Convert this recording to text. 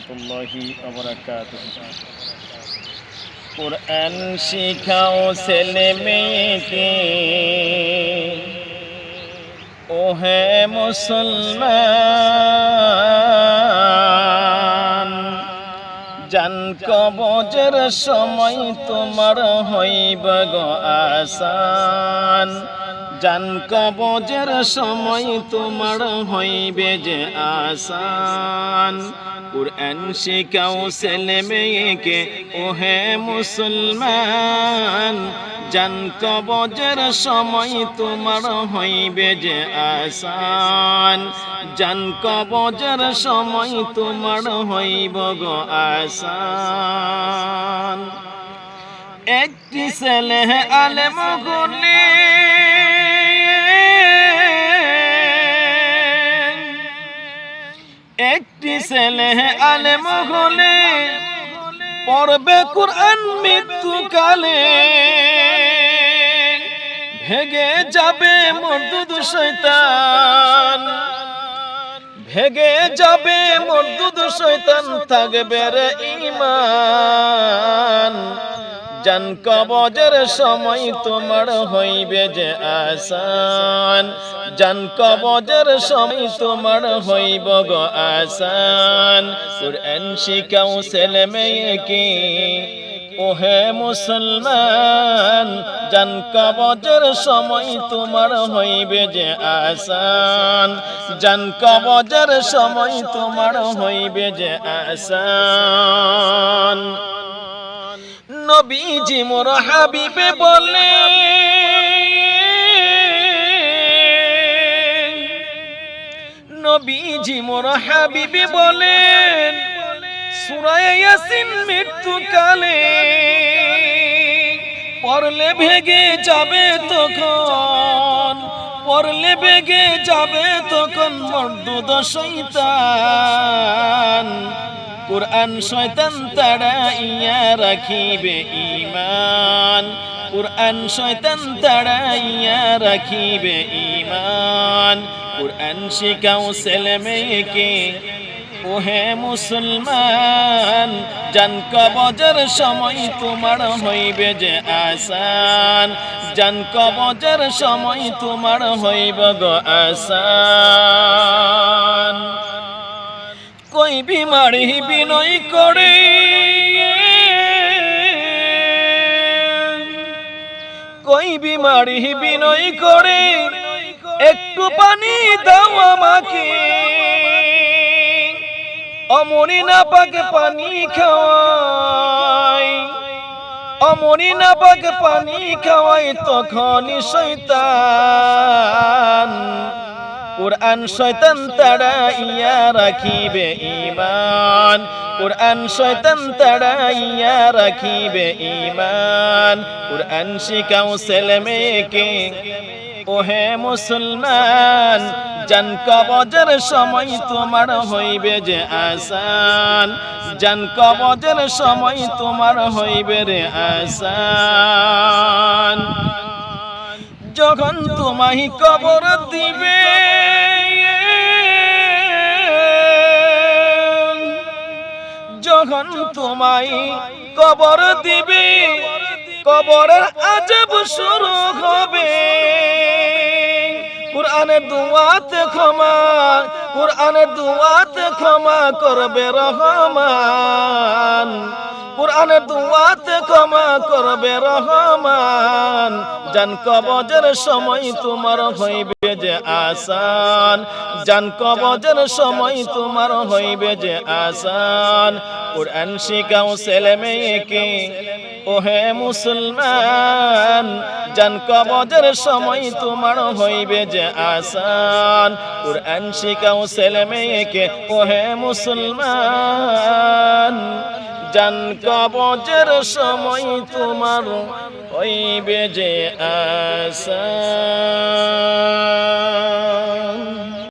রহমতুল্লাহি কোরআন শিখাও ছেলে মেয়েকে। ও হে মুসলমান, জান কবজের সময় তোমার হইব গো আসান। জান কবজের সময় তোমার হইবে যে আসান। কুরআন শিখাও ছেলে মেয়েকে ও হে মুসলমান, জান কবজের সময় তোমার হইবে যে আসান। জান কবজের সময় তোমার হইব গো আসান। একটি ছেলে আলেম গুলি একটি ছেলে আলেম হলে পড়বে কোরআন মৃত্যুকালে। ভেগে যাবে মর্দুদ শৈতান ভেগে যাবে মর্দুদ শৈতান থাকবে রে ইমান জান কবজের সময় তোমার হইবে যে আসান। জান কবজের সময় তোমার হইব গো আসান। কুরআন শিখাও ছেলে মেয়েকে ও হে মুসলমান। জান কবজের সময় তোমার হইবে যে আসান। জান কবজের সময় তোমার হইবে যে আসান। নবীজি মোর হাবিবে বলে, নবীজি মোর হাবিবে বলেন সুরায় ইয়াসিন মৃত্যুকালে পড়লে ভেগে যাবে তখন পড়লে ভেগে যাবে তখন মর্দুদ শৈতান কুরআন শয়তান তাড়াইয়া রাখিবে ইমান কুরআন শয়তান তাড়াইয়া রাখিবে ইমান কুরআন শিখাও ছেলে মেয়েকে ও হে মুসলমান, জান কবজের সময় তোমার হইবে যে আসান। জান কবজের সময় তোমার হইব গো আসান। কই বিমারি বিনয় করে? কই বিমারি বিনয় করে? একটু পানি দাও আমাকে। অমনি না পাকে পানি খাওয়াই। অমনি না পাকে পানি খাওয়াই তখনই শৈতান কোরআন শয়তান তাড়াইয়া রাখিবে ইমান কোরআন শয়তান তাড়াইয়া রাখিবে ইমান কোরআন শিখাও ছেলে মেয়েকে হে মুসলমান, জান কবজের সময় তোমার হইবে যে আসান। জান কবজের সময় তোমার হইবে রে আসান। যখন তোমায় কবর দিবে তোমায় কবর দিবে, কবরের আজব শুরু হবে। কোরআনের দুয়াতে ক্ষমা কোরআনের দুয়াতে ক্ষমা করবে রহমান। কোরআনের দুয়াতে ক্ষমা করবে রহমান। জান কবজের সময় তোমার হইবে যে আসান। জান কবজের সময় তোমার হইবে যে আসান। কোরআন শিখাও ছেলে মেয়েকে ও হে মুসলমান। জান কবজের সময় তোমার হইবে যে আসান। কোরআন শিখাও ছেলে মেয়েকে ও হে মুসলমান। জান কবজের সময় তোমার ওই বেজে আসান